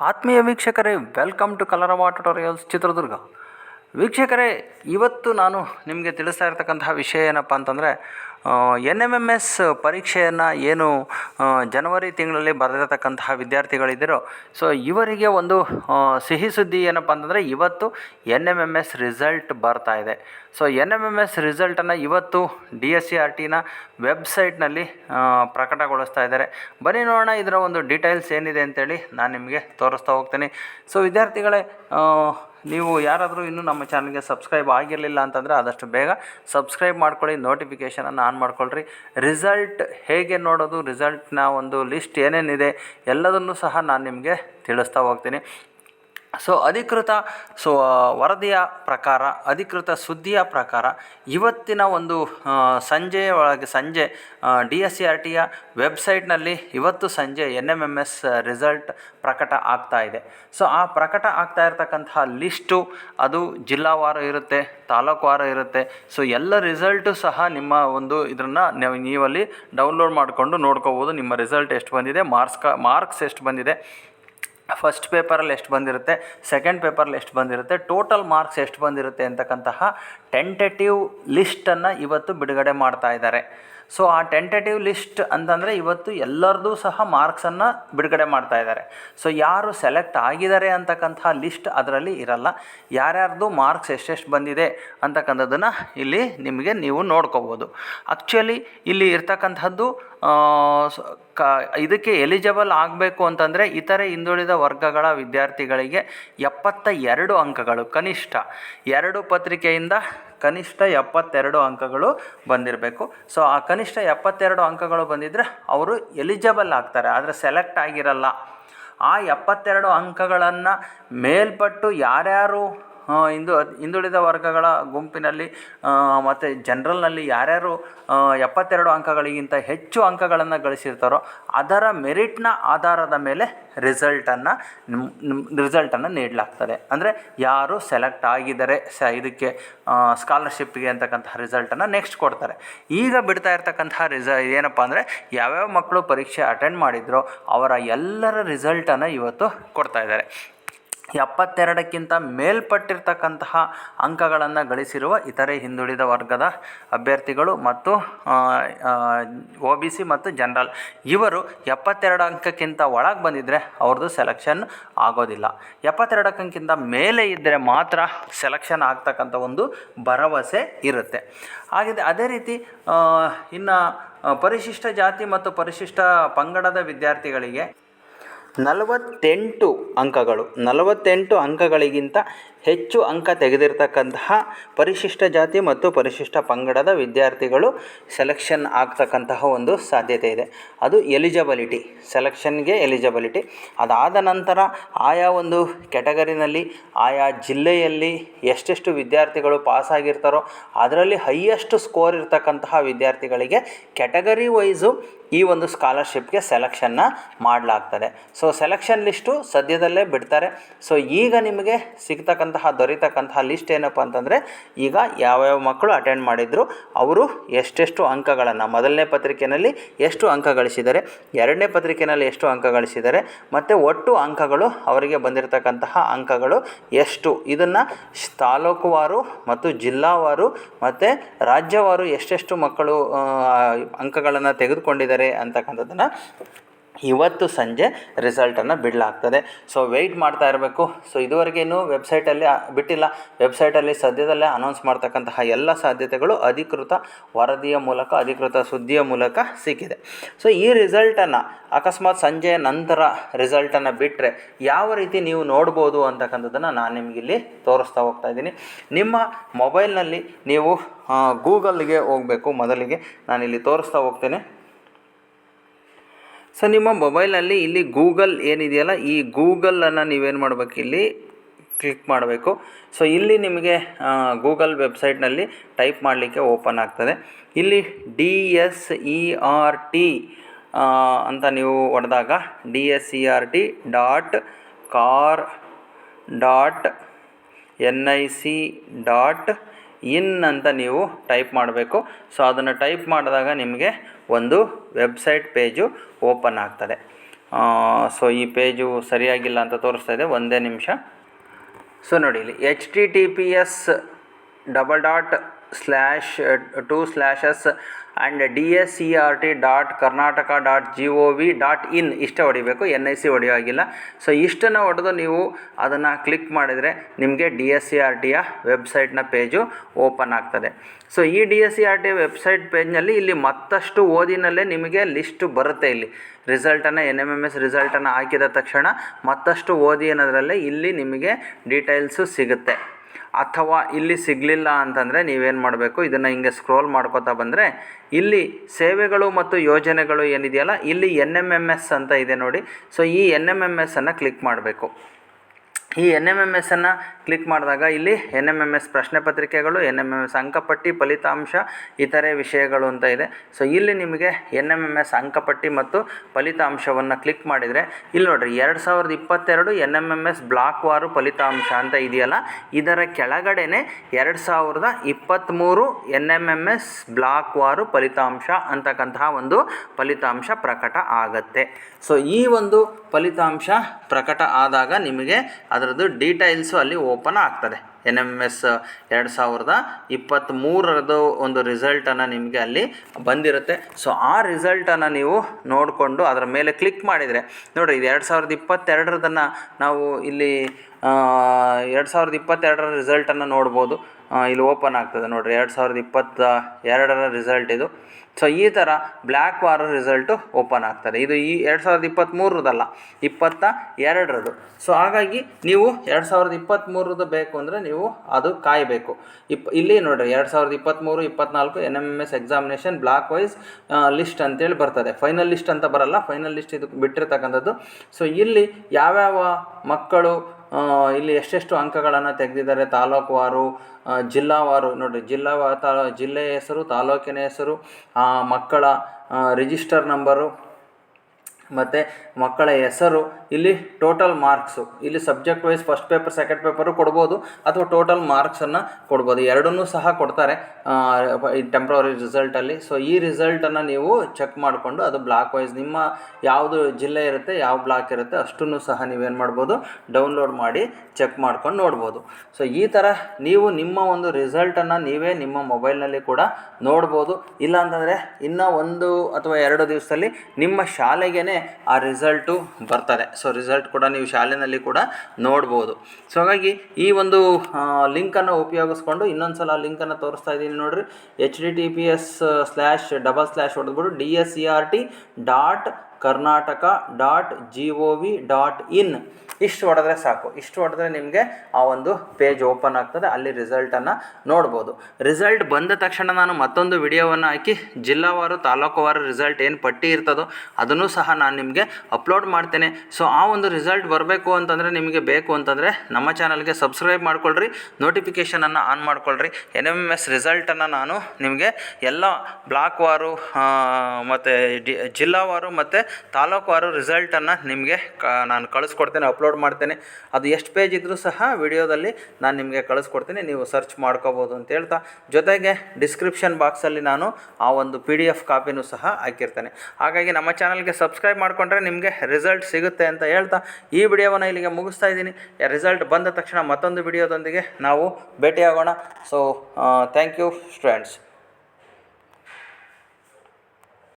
ಆತ್ಮೀಯ ವೀಕ್ಷಕರೇ welcome to Kalarava tutorials Chitradurga ವೀಕ್ಷಕರೇ, ಇವತ್ತು ನಾನು ನಿಮಗೆ ತಿಳಿಸ್ತಾ ಇರ್ತಕ್ಕಂತಹ ವಿಷಯ ಏನಪ್ಪ ಅಂತಂದರೆ ಎನ್ ಎಂ ಎಂ ಎಸ್ ಪರೀಕ್ಷೆಯನ್ನು ಏನು ಜನವರಿ ತಿಂಗಳಲ್ಲಿ ಬರೆದಿರತಕ್ಕಂತಹ ವಿದ್ಯಾರ್ಥಿಗಳಿದ್ದರು, ಸೊ ಇವರಿಗೆ ಒಂದು ಸಿಹಿ ಸುದ್ದಿ ಏನಪ್ಪ ಅಂತಂದರೆ, ಇವತ್ತು N M M S result ಬರ್ತಾ ಇದೆ. So N M M S ರಿಸಲ್ಟನ್ನು ಇವತ್ತು ಡಿ ಎಸ್ ಸಿ ಆರ್ ಟಿನ ವೆಬ್ಸೈಟ್ನಲ್ಲಿ ಪ್ರಕಟಗೊಳಿಸ್ತಾ ಇದ್ದಾರೆ. ಬನ್ನಿ ನೋಡೋಣ ಇದರ ಒಂದು ಡೀಟೇಲ್ಸ್ ಏನಿದೆ ಅಂತೇಳಿ ನಾನು ನಿಮಗೆ ತೋರಿಸ್ತಾ ಹೋಗ್ತೀನಿ. ಸೊ ವಿದ್ಯಾರ್ಥಿಗಳೇ ನೀವು ಯಾರಾದರೂ ಇನ್ನೂ ನಮ್ಮ ಚಾನಲ್ಗೆ ಸಬ್ಸ್ಕ್ರೈಬ್ ಆಗಿರಲಿಲ್ಲ ಅಂತಂದರೆ ಆದಷ್ಟು ಬೇಗ ಸಬ್ಸ್ಕ್ರೈಬ್ ಮಾಡ್ಕೊಳ್ಳಿ ನೋಟಿಫಿಕೇಷನನ್ನು ಆನ್ ಮಾಡ್ಕೊಳ್ರಿ. ರಿಸಲ್ಟ್ ಹೇಗೆ ನೋಡೋದು ರಿಸಲ್ಟ್ನ ಒಂದು ಲಿಸ್ಟ್ ಏನೇನಿದೆ ಎಲ್ಲದನ್ನು ಸಹ ನಾನು ನಿಮಗೆ ತಿಳಿಸ್ತಾ ಹೋಗ್ತೀನಿ. ಸೊ ಅಧಿಕೃತ, ಸೊ ವರದಿಯ ಪ್ರಕಾರ, ಅಧಿಕೃತ ಸುದ್ದಿಯ ಪ್ರಕಾರ ಇವತ್ತಿನ ಒಂದು ಸಂಜೆಯ ಒಳಗೆ, ಸಂಜೆ ಡಿ ಎಸ್ ಸಿ ಆರ್ ಟಿಯ ವೆಬ್ಸೈಟ್ನಲ್ಲಿ ಇವತ್ತು ಸಂಜೆ N M M S result ಪ್ರಕಟ ಆಗ್ತಾ ಇದೆ. ಸೊ, ಆ ಪ್ರಕಟ ಆಗ್ತಾ ಇರತಕ್ಕಂತಹ ಲಿಸ್ಟು ಅದು ಜಿಲ್ಲಾವಾರು ಇರುತ್ತೆ ತಾಲೂಕುವಾರು ಇರುತ್ತೆ. ಸೊ, ಎಲ್ಲ ರಿಸಲ್ಟು ಸಹ ನಿಮ್ಮ ಒಂದು ಇದನ್ನು ನೀವು, ನೀವಲ್ಲಿ ಡೌನ್ಲೋಡ್ ಮಾಡಿಕೊಂಡು ನೋಡ್ಕೋಬೋದು. ನಿಮ್ಮ ರಿಸಲ್ಟ್ ಎಷ್ಟು ಬಂದಿದೆ, ಮಾರ್ಕ್ಸ್ ಮಾರ್ಕ್ಸ್ ಎಷ್ಟು ಬಂದಿದೆ. ಫಸ್ಟ್ ಪೇಪರಲ್ಲಿ ಎಷ್ಟು ಬಂದಿರುತ್ತೆ? ಸೆಕೆಂಡ್ ಪೇಪರಲ್ಲಿ ಎಷ್ಟು ಬಂದಿರುತ್ತೆ? ಟೋಟಲ್ ಮಾರ್ಕ್ಸ್ ಎಷ್ಟು ಬಂದಿರುತ್ತೆ ಅಂತಕ್ಕಂತಹ ಟೆಂಟೇಟಿವ್ ಲಿಸ್ಟನ್ನು ಇವತ್ತು ಬಿಡುಗಡೆ ಮಾಡ್ತಾ ಇದ್ದಾರೆ. ಸೊ ಆ ಟೆಂಟೇಟಿವ್ ಲಿಸ್ಟ್ ಅಂತಂದರೆ ಇವತ್ತು ಎಲ್ಲರದು ಸಹ ಮಾರ್ಕ್ಸನ್ನು ಬಿಡುಗಡೆ ಮಾಡ್ತಾ ಇದ್ದಾರೆ. ಸೊ ಯಾರು ಸೆಲೆಕ್ಟ್ ಆಗಿದ್ದಾರೆ ಅಂತಕ್ಕಂತಹ ಲಿಸ್ಟ್ ಅದರಲ್ಲಿ ಇರಲ್ಲ. ಯಾರ್ಯಾರ್ದು ಮಾರ್ಕ್ಸ್ ಎಷ್ಟೆಷ್ಟು ಬಂದಿದೆ ಅಂತಕ್ಕಂಥದ್ದನ್ನು ಇಲ್ಲಿ ನಿಮಗೆ ನೀವು ನೋಡ್ಕೋಬೋದು. ಆ್ಯಕ್ಚುಲಿ ಇಲ್ಲಿ ಇರ್ತಕ್ಕಂಥದ್ದು ಕ, ಇದಕ್ಕೆ ಎಲಿಜಿಬಲ್ ಆಗಬೇಕು ಅಂತಂದರೆ ಇತರೆ ಹಿಂದುಳಿದ ವರ್ಗಗಳ ವಿದ್ಯಾರ್ಥಿಗಳಿಗೆ ಎಪ್ಪತ್ತ ಎರಡು ಅಂಕಗಳು, ಕನಿಷ್ಠ. ಎರಡು ಪತ್ರಿಕೆಯಿಂದ ಕನಿಷ್ಠ ಎಪ್ಪತ್ತೆರಡು ಅಂಕಗಳು ಬಂದಿರಬೇಕು. ಸೊ ಆ ಕನಿಷ್ಠ ಎಪ್ಪತ್ತೆರಡು ಅಂಕಗಳು ಬಂದಿದ್ದರೆ ಅವರು ಎಲಿಜಿಬಲ್ ಆಗ್ತಾರೆ, ಆದರೆ ಸೆಲೆಕ್ಟ್ ಆಗಿರಲ್ಲ. ಆ ಎಪ್ಪತ್ತೆರಡು ಅಂಕಗಳನ್ನು ಮೇಲ್ಪಟ್ಟು ಯಾರ್ಯಾರು ಹಿಂದು ಹಿಂದುಳಿದ ವರ್ಗಗಳ ಗುಂಪಿನಲ್ಲಿ ಮತ್ತು ಜನರಲ್ನಲ್ಲಿ ಯಾರ್ಯಾರು ಎಪ್ಪತ್ತೆರಡು ಅಂಕಗಳಿಗಿಂತ ಹೆಚ್ಚು ಅಂಕಗಳನ್ನು ಗಳಿಸಿರ್ತಾರೋ ಅದರ ಮೆರಿಟ್ನ ಆಧಾರದ ಮೇಲೆ ರಿಸಲ್ಟನ್ನು ರಿಸಲ್ಟನ್ನು ನೀಡಲಾಗ್ತದೆ. ಅಂದರೆ ಯಾರು ಸೆಲೆಕ್ಟ್ ಆಗಿದ್ದಾರೆ ಸ, ಇದಕ್ಕೆ ಸ್ಕಾಲರ್ಶಿಪ್ಗೆ ಅಂತಕ್ಕಂತಹ ರಿಸಲ್ಟನ್ನು ನೆಕ್ಸ್ಟ್ ಕೊಡ್ತಾರೆ. ಈಗ ಬಿಡ್ತಾ ಇರ್ತಕ್ಕಂತಹ ರಿಸ, ಏನಪ್ಪ ಅಂದರೆ ಯಾವ್ಯಾವ ಮಕ್ಕಳು ಪರೀಕ್ಷೆ ಅಟೆಂಡ್ ಮಾಡಿದ್ರೋ ಅವರ ಎಲ್ಲರ ರಿಸಲ್ಟನ್ನು ಇವತ್ತು ಕೊಡ್ತಾ ಇದ್ದಾರೆ. ಎಪ್ಪತ್ತೆರಡಕ್ಕಿಂತ ಮೇಲ್ಪಟ್ಟಿರ್ತಕ್ಕಂತಹ ಅಂಕಗಳನ್ನು ಗಳಿಸಿರುವ ಇತರೆ ಹಿಂದುಳಿದ ವರ್ಗದ ಅಭ್ಯರ್ಥಿಗಳು ಮತ್ತು ಒ ಬಿ ಸಿ ಮತ್ತು ಜನರಲ್. ಇವರು ಎಪ್ಪತ್ತೆರಡು ಅಂಕಕ್ಕಿಂತ ಒಳಗೆ ಬಂದಿದ್ದರೆ ಅವ್ರದ್ದು ಸೆಲೆಕ್ಷನ್ ಆಗೋದಿಲ್ಲ. ಎಪ್ಪತ್ತೆರಡು ಅಂಕಕ್ಕಿಂತ ಮೇಲೆ ಇದ್ದರೆ ಮಾತ್ರ ಸೆಲೆಕ್ಷನ್ ಆಗ್ತಕ್ಕಂಥ ಒಂದು ಭರವಸೆ ಇರುತ್ತೆ. ಹಾಗಿದೆ ಅದೇ ರೀತಿ ಇನ್ನು ಪರಿಶಿಷ್ಟ ಜಾತಿ ಮತ್ತು ಪರಿಶಿಷ್ಟ ಪಂಗಡದ ವಿದ್ಯಾರ್ಥಿಗಳಿಗೆ ನಲವತ್ತೆಂಟು ಅಂಕಗಳು ನಲವತ್ತೆಂಟು ಅಂಕಗಳಿಗಿಂತ ಹೆಚ್ಚು ಅಂಕ ತೆಗೆದಿರ್ತಕ್ಕಂತಹ ಪರಿಶಿಷ್ಟ ಜಾತಿ ಮತ್ತು ಪರಿಶಿಷ್ಟ ಪಂಗಡದ ವಿದ್ಯಾರ್ಥಿಗಳು ಸೆಲೆಕ್ಷನ್ ಆಗ್ತಕ್ಕಂತಹ ಒಂದು ಸಾಧ್ಯತೆ ಇದೆ. ಅದು ಎಲಿಜಿಬಿಲಿಟಿ ಸೆಲೆಕ್ಷನ್ಗೆ ಎಲಿಜಿಬಿಲಿಟಿ ಅದಾದ ನಂತರ ಆಯಾ ಒಂದು ಕ್ಯಾಟಗರಿನಲ್ಲಿ ಆಯಾ ಜಿಲ್ಲೆಯಲ್ಲಿ ಎಷ್ಟೆಷ್ಟು ವಿದ್ಯಾರ್ಥಿಗಳು ಪಾಸ್ ಆಗಿರ್ತಾರೋ, ಅದರಲ್ಲಿ ಹೈಯೆಸ್ಟ್ ಸ್ಕೋರ್ ಇರ್ತಕ್ಕಂತಹ ವಿದ್ಯಾರ್ಥಿಗಳಿಗೆ ಕ್ಯಾಟಗರಿ ವೈಸು ಈ ಒಂದು ಸ್ಕಾಲರ್ಶಿಪ್ಗೆ ಸೆಲೆಕ್ಷನ್ನ ಮಾಡಲಾಗ್ತದೆ. ಸೊ ಸೆಲೆಕ್ಷನ್ ಲಿಸ್ಟು ಸದ್ಯದಲ್ಲೇ ಬಿಡ್ತಾರೆ. ಸೊ ಈಗ ನಿಮಗೆ ಸಿಗ್ತಕ್ಕಂತಹ ದೊರೀತಕ್ಕಂತಹ ಲಿಸ್ಟ್ ಏನಪ್ಪ ಅಂತಂದರೆ, ಈಗ ಯಾವ್ಯಾವ ಮಕ್ಕಳು ಅಟೆಂಡ್ ಮಾಡಿದ್ರು, ಅವರು ಎಷ್ಟೆಷ್ಟು ಅಂಕಗಳನ್ನು, ಮೊದಲನೇ ಪತ್ರಿಕೆಯಲ್ಲಿ ಎಷ್ಟು ಅಂಕ ಗಳಿಸಿದ್ದಾರೆ, ಎರಡನೇ ಪತ್ರಿಕೆಯಲ್ಲಿ ಎಷ್ಟು ಅಂಕ ಗಳಿಸಿದ್ದಾರೆ, ಮತ್ತು ಒಟ್ಟು ಅಂಕಗಳು ಅವರಿಗೆ ಬಂದಿರತಕ್ಕಂತಹ ಅಂಕಗಳು ಎಷ್ಟು? ಇದನ್ನು ತಾಲೂಕುವಾರು ಮತ್ತು ಜಿಲ್ಲಾವಾರು ಮತ್ತು ರಾಜ್ಯವಾರು ಎಷ್ಟೆಷ್ಟು ಮಕ್ಕಳು ಅಂಕಗಳನ್ನು ತೆಗೆದುಕೊಂಡಿದ್ದಾರೆ ಅಂತಕ್ಕಂಥದ್ದನ್ನು ಇವತ್ತು ಸಂಜೆ ರಿಸಲ್ಟನ್ನು ಬಿಡಲಾಗ್ತದೆ. ಸೊ ವೆಯ್ಟ್ ಮಾಡ್ತಾ ಇರಬೇಕು. ಸೊ ಇದುವರೆಗೇನು ವೆಬ್ಸೈಟಲ್ಲಿ ಬಿಟ್ಟಿಲ್ಲ. ವೆಬ್ಸೈಟಲ್ಲಿ ಸದ್ಯದಲ್ಲೇ ಅನೌನ್ಸ್ ಮಾಡ್ತಕ್ಕಂತಹ ಎಲ್ಲ ಸಾಧ್ಯತೆಗಳು ಅಧಿಕೃತ ವರದಿಯ ಮೂಲಕ, ಅಧಿಕೃತ ಸುದ್ದಿಯ ಮೂಲಕ ಸಿಕ್ಕಿದೆ. ಸೊ ಈ ರಿಸಲ್ಟನ್ನು ಅಕಸ್ಮಾತ್ ಸಂಜೆಯ ನಂತರ ರಿಸಲ್ಟನ್ನು ಬಿಟ್ಟರೆ ಯಾವ ರೀತಿ ನೀವು ನೋಡ್ಬೋದು ಅಂತಕ್ಕಂಥದ್ದನ್ನು ನಾನು ನಿಮಗಿಲ್ಲಿ ತೋರಿಸ್ತಾ ಹೋಗ್ತಾ ಇದ್ದೀನಿ. ನಿಮ್ಮ ಮೊಬೈಲ್ನಲ್ಲಿ ನೀವು ಗೂಗಲ್ಗೆ ಹೋಗಬೇಕು ಮೊದಲಿಗೆ. ನಾನಿಲ್ಲಿ ತೋರಿಸ್ತಾ ಹೋಗ್ತೇನೆ. ಸೊ ನಿಮ್ಮ ಮೊಬೈಲ್ನಲ್ಲಿ ಇಲ್ಲಿ ಗೂಗಲ್ ಏನಿದೆಯಲ್ಲ, ಈ ಗೂಗಲನ್ನು ನೀವೇನು ಮಾಡಬೇಕು? ಇಲ್ಲಿ ಕ್ಲಿಕ್ ಮಾಡಬೇಕು. ಸೊ ಇಲ್ಲಿ ನಿಮಗೆ ಗೂಗಲ್ ವೆಬ್ಸೈಟ್ನಲ್ಲಿ ಟೈಪ್ ಮಾಡಲಿಕ್ಕೆ ಓಪನ್ ಆಗ್ತದೆ. ಇಲ್ಲಿ D S E R T ಅಂತ ನೀವು ಹೊಡೆದಾಗ D S E R T dot kar dot N I C dot in ಅಂತ ನೀವು ಟೈಪ್ ಮಾಡಬೇಕು. ಸೊ ಅದನ್ನು ಟೈಪ್ ಮಾಡಿದಾಗ ನಿಮಗೆ ಒಂದು ವೆಬ್ಸೈಟ್ ಪೇಜು ಓಪನ್ ಆಗ್ತದೆ. ಸೊ ಈ ಪೇಜು ಸರಿಯಾಗಿಲ್ಲ ಅಂತ ತೋರಿಸ್ತಾ ಇದೆ. ಒಂದೇ ನಿಮಿಷ. ಸೊ ನೋಡಿ ಇಲ್ಲಿ H T T P S double dot slash two slashes and D S C R T dot Karnataka dot G O V dot in ಇಷ್ಟೇ ಹೊಡಿಬೇಕು ಎನ್ ಐ ಸಿ ಹೊಡೆಯೋಗಿಲ್ಲ. ಸೊ ಇಷ್ಟನ್ನು ಹೊಡೆದು ನೀವು ಅದನ್ನು ಕ್ಲಿಕ್ ಮಾಡಿದರೆ ನಿಮಗೆ ಡಿ ಎಸ್ ಸಿ ಆರ್ ಟಿಯ ವೆಬ್ಸೈಟ್ನ ಪೇಜು ಓಪನ್ ಆಗ್ತದೆ. ಸೊ ಈ D S C R T website ಪೇಜ್ನಲ್ಲಿ ಇಲ್ಲಿ ಮತ್ತಷ್ಟು ಓದಿನಲ್ಲೇ ನಿಮಗೆ ಲಿಸ್ಟು ಬರುತ್ತೆ ಇಲ್ಲಿ. ರಿಸಲ್ಟನ್ನು ಎನ್ ಎಂ ಎಂ ಎಸ್ ರಿಸಲ್ಟನ್ನು ಹಾಕಿದ ತಕ್ಷಣ ಮತ್ತಷ್ಟು ಓದಿ ಅನ್ನೋದರಲ್ಲೇ ಇಲ್ಲಿ ನಿಮಗೆ ಡೀಟೇಲ್ಸು ಸಿಗುತ್ತೆ. ಅಥವಾ ಇಲ್ಲಿ ಸಿಗಲಿಲ್ಲ ಅಂತಂದರೆ ನೀವೇನು ಮಾಡಬೇಕು? ಇದನ್ನು ಹಿಂಗೆ ಸ್ಕ್ರೋಲ್ ಮಾಡ್ಕೋತಾ ಬಂದರೆ ಇಲ್ಲಿ ಸೇವೆಗಳು ಮತ್ತು ಯೋಜನೆಗಳು ಏನಿದೆಯಲ್ಲ, ಇಲ್ಲಿ ಎನ್ ಎಂ ಎಂ ಎಸ್ ಅಂತ ಇದೆ ನೋಡಿ. ಸೊ ಈ ಎನ್ ಎಂ ಎಂ ಎಸ್ಸನ್ನು ಕ್ಲಿಕ್ ಮಾಡಬೇಕು. ಈ ಎನ್ ಎಂ ಎಂ ಎಸ್ಸನ್ನು ಕ್ಲಿಕ್ ಮಾಡಿದಾಗ ಇಲ್ಲಿ ಎನ್ ಎಂ ಎಂ ಎಸ್ ಪ್ರಶ್ನೆ ಪತ್ರಿಕೆಗಳು ಎನ್ ಎಂ ಎಂ ಎಸ್ ಅಂಕಪಟ್ಟಿ, ಫಲಿತಾಂಶ, ಇತರೆ ವಿಷಯಗಳು ಅಂತ ಇದೆ. ಸೊ ಇಲ್ಲಿ ನಿಮಗೆ ಎನ್ ಎಂ ಎಂ ಎಸ್ ಅಂಕಪಟ್ಟಿ ಮತ್ತು ಫಲಿತಾಂಶವನ್ನು ಕ್ಲಿಕ್ ಮಾಡಿದರೆ, ಇಲ್ಲಿ ನೋಡಿರಿ ಎರಡು ಸಾವಿರದ ಇಪ್ಪತ್ತೆರಡು N M M S block ವಾರು ಫಲಿತಾಂಶ ಅಂತ ಇದೆಯಲ್ಲ, ಇದರ ಕೆಳಗಡೆನೆ ಎರಡು ಸಾವಿರದ ಇಪ್ಪತ್ತ್ಮೂರು N M M S block ವಾರು ಫಲಿತಾಂಶ ಅಂತಕ್ಕಂತಹ ಒಂದು ಫಲಿತಾಂಶ ಪ್ರಕಟ ಆಗತ್ತೆ. ಸೊ ಈ ಒಂದು ಫಲಿತಾಂಶ ಪ್ರಕಟ ಆದಾಗ ನಿಮಗೆ ಅದರದ್ದು ಡೀಟೈಲ್ಸು ಅಲ್ಲಿ ಓಪನ್ ಆಗ್ತದೆ. ಎನ್ ಎಂ ಎಸ್ ಎರಡು ಸಾವಿರದ ಇಪ್ಪತ್ತ್ಮೂರರದು ಒಂದು ರಿಸಲ್ಟನ್ನು ನಿಮಗೆ ಅಲ್ಲಿ ಬಂದಿರುತ್ತೆ. ಸೊ ಆ ರಿಸಲ್ಟನ್ನು ನೀವು ನೋಡಿಕೊಂಡು ಅದರ ಮೇಲೆ ಕ್ಲಿಕ್ ಮಾಡಿದರೆ ನೋಡಿರಿ ಇದು ಎರಡು ಸಾವಿರದ ಇಪ್ಪತ್ತೆರಡರದನ್ನು ನಾವು ಇಲ್ಲಿ ಎರಡು ಸಾವಿರದ ಇಪ್ಪತ್ತೆರಡರ ರಿಸಲ್ಟನ್ನು ನೋಡ್ಬೋದು. ಇಲ್ಲಿ ಓಪನ್ ಆಗ್ತದೆ ನೋಡಿರಿ. ಎರಡು ಸಾವಿರದ ಇಪ್ಪತ್ತ ಎರಡರ ರಿಸಲ್ಟ್ ಇದು. ಸೊ ಈ ಥರ ಬ್ಲ್ಯಾಕ್ ವಾರ ರಿಸಲ್ಟು ಓಪನ್ ಆಗ್ತದೆ. ಇದು ಈ ಎರಡು ಸಾವಿರದ ಇಪ್ಪತ್ತ್ಮೂರದಲ್ಲ ಇಪ್ಪತ್ತ ಎರಡರದು. ಸೊ ಹಾಗಾಗಿ ನೀವು ಎರಡು ಸಾವಿರದ ಇಪ್ಪತ್ತ್ಮೂರರದು ಬೇಕು ಅಂದರೆ ನೀವು ಅದು ಕಾಯಬೇಕು. ಇಪ್, ಇಲ್ಲಿ ನೋಡಿರಿ, ಎರಡು ಸಾವಿರದ ಇಪ್ಪತ್ತ್ಮೂರು ಇಪ್ಪತ್ನಾಲ್ಕು N M S examination block wise list ಅಂತೇಳಿ ಬರ್ತದೆ. ಫೈನಲ್ ಲಿಸ್ಟ್ ಅಂತ ಬರಲ್ಲ ಫೈನಲ್ ಲಿಸ್ಟ್ ಇದು ಬಿಟ್ಟಿರ್ತಕ್ಕಂಥದ್ದು. ಸೊ ಇಲ್ಲಿ ಯಾವ್ಯಾವ ಮಕ್ಕಳು ಇಲ್ಲಿ ಎಷ್ಟೆಷ್ಟು ಅಂಕಗಳನ್ನು ತೆಗೆದಿದ್ದಾರೆ? ತಾಲೂಕುವಾರು ಜಿಲ್ಲಾವಾರು ನೋಡಿ, ಜಿಲ್ಲಾ ತಾ ಜಿಲ್ಲೆಯ ಹೆಸರು, ತಾಲೂಕಿನ ಹೆಸರು ಮಕ್ಕಳ ರಿಜಿಸ್ಟರ್ ನಂಬರು ಮತ್ತು ಮಕ್ಕಳ ಹೆಸರು, ಇಲ್ಲಿ ಟೋಟಲ್ ಮಾರ್ಕ್ಸು ಇಲ್ಲಿ subject wise first paper second paper ಕೊಡ್ಬೋದು ಅಥವಾ ಟೋಟಲ್ ಮಾರ್ಕ್ಸನ್ನು ಕೊಡ್ಬೋದು. ಎರಡನ್ನೂ ಸಹ ಕೊಡ್ತಾರೆ ಈ ಟೆಂಪ್ರವರಿ ರಿಸಲ್ಟಲ್ಲಿ ಸೊ ಈ ರಿಸಲ್ಟನ್ನು ನೀವು ಚೆಕ್ ಮಾಡಿಕೊಂಡು ಅದು ಬ್ಲಾಕ್ ವೈಸ್ ನಿಮ್ಮ ಯಾವುದು ಜಿಲ್ಲೆ ಇರುತ್ತೆ, ಯಾವ ಬ್ಲಾಕ್ ಇರುತ್ತೆ ಅಷ್ಟನ್ನು ಸಹ ನೀವೇನು ಮಾಡ್ಬೋದು ಡೌನ್ಲೋಡ್ ಮಾಡಿ ಚೆಕ್ ಮಾಡ್ಕೊಂಡು ನೋಡ್ಬೋದು. ಸೊ ಈ ಥರ ನೀವು ನಿಮ್ಮ ಒಂದು ರಿಸಲ್ಟನ್ನು ನೀವೇ ನಿಮ್ಮ ಮೊಬೈಲ್ನಲ್ಲಿ ಕೂಡ ನೋಡ್ಬೋದು. ಇಲ್ಲಾಂತಂದರೆ ಇನ್ನೂ ಒಂದು ಅಥವಾ ಎರಡು ದಿವಸದಲ್ಲಿ ನಿಮ್ಮ ಶಾಲೆಗೇ ಆ ರಿಸಲ್ಟು ಬರ್ತದೆ. ಸೊ ರಿಸಲ್ಟ್ ಕೂಡ ನೀವು ಶಾಲೆಯಲ್ಲಿ ಕೂಡ ನೋಡ್ಬೋದು. ಸೊ ಹಾಗಾಗಿ ಈ ಒಂದು ಲಿಂಕನ್ನು ಉಪಯೋಗಿಸ್ಕೊಂಡು ಇನ್ನೊಂದು ಸಲ ಲಿಂಕನ್ನು ತೋರಿಸ್ತಾ ಇದ್ದೀನಿ ನೋಡಿರಿ. H D T P S slash double slash ಹೊಡೆದ್ಬಿಟ್ಟು D S C R T dot Karnataka dot G O V dot in. ಇಷ್ಟು ಹೊಡೆದ್ರೆ ಸಾಕು. ಇಷ್ಟು ಹೊಡೆದ್ರೆ ನಿಮಗೆ ಆ ಒಂದು ಪೇಜ್ ಓಪನ್ ಆಗ್ತದೆ. ಅಲ್ಲಿ ರಿಸಲ್ಟನ್ನು ನೋಡ್ಬೋದು. ರಿಸಲ್ಟ್ ಬಂದ ತಕ್ಷಣ ನಾನು ಮತ್ತೊಂದು ವಿಡಿಯೋವನ್ನು ಹಾಕಿ ಜಿಲ್ಲಾವಾರು, ತಾಲೂಕುವಾರು ರಿಸಲ್ಟ್ ಏನು ಪಟ್ಟಿ ಇರ್ತದೋ ಅದನ್ನು ಸಹ ನಾನು ನಿಮಗೆ ಅಪ್ಲೋಡ್ ಮಾಡ್ತೇನೆ. ಸೊ ಆ ಒಂದು ರಿಸಲ್ಟ್ ಬರಬೇಕು ಅಂತಂದರೆ ನಿಮಗೆ ಬೇಕು ಅಂತಂದರೆ ನಮ್ಮ ಚಾನಲ್ಗೆ ಸಬ್ಸ್ಕ್ರೈಬ್ ಮಾಡ್ಕೊಳ್ರಿ. ನೋಟಿಫಿಕೇಷನನ್ನು ಆನ್ ಮಾಡ್ಕೊಳ್ರಿ. ಎನ್ ಎಂ ಎಸ್ ರಿಸಲ್ಟನ್ನು ನಾನು ನಿಮಗೆ ಎಲ್ಲ ಬ್ಲಾಕ್ ವಾರು ಮತ್ತು ಜಿಲ್ಲಾವಾರು ಮತ್ತು ತಾಲೂಕುವಾರು ರಿಸಲ್ಟನ್ನು ನಿಮಗೆ ಕ ನಾನು ಕಳಿಸ್ಕೊಡ್ತೇನೆ, ಅಪ್ಲೋಡ್ ಮಾಡ್ತೇನೆ. ಅದು ಎಷ್ಟು ಪೇಜ್ ಇದ್ದರೂ ಸಹ ವಿಡಿಯೋದಲ್ಲಿ ನಾನು ನಿಮಗೆ ಕಳಿಸ್ಕೊಡ್ತೇನೆ, ನೀವು ಸರ್ಚ್ ಮಾಡ್ಕೋಬೋದು ಅಂತ ಹೇಳ್ತಾ, ಜೊತೆಗೆ ಡಿಸ್ಕ್ರಿಪ್ಷನ್ ಬಾಕ್ಸಲ್ಲಿ ನಾನು ಆ ಒಂದು ಪಿ ಡಿ ಎಫ್ ಕಾಪಿನೂ ಸಹ ಹಾಕಿರ್ತೇನೆ. ಹಾಗಾಗಿ ನಮ್ಮ ಚಾನಲ್ಗೆ ಸಬ್ಸ್ಕ್ರೈಬ್ ಮಾಡಿಕೊಂಡ್ರೆ ನಿಮಗೆ ರಿಸಲ್ಟ್ ಸಿಗುತ್ತೆ ಅಂತ ಹೇಳ್ತಾ, ಈ ವಿಡಿಯೋವನ್ನು ಇಲ್ಲಿಗೆ ಮುಗಿಸ್ತಾ ಇದ್ದೀನಿ. ರಿಸಲ್ಟ್ ಬಂದ ತಕ್ಷಣ ಮತ್ತೊಂದು ವಿಡಿಯೋದೊಂದಿಗೆ ನಾವು ಭೇಟಿಯಾಗೋಣ. So thank you students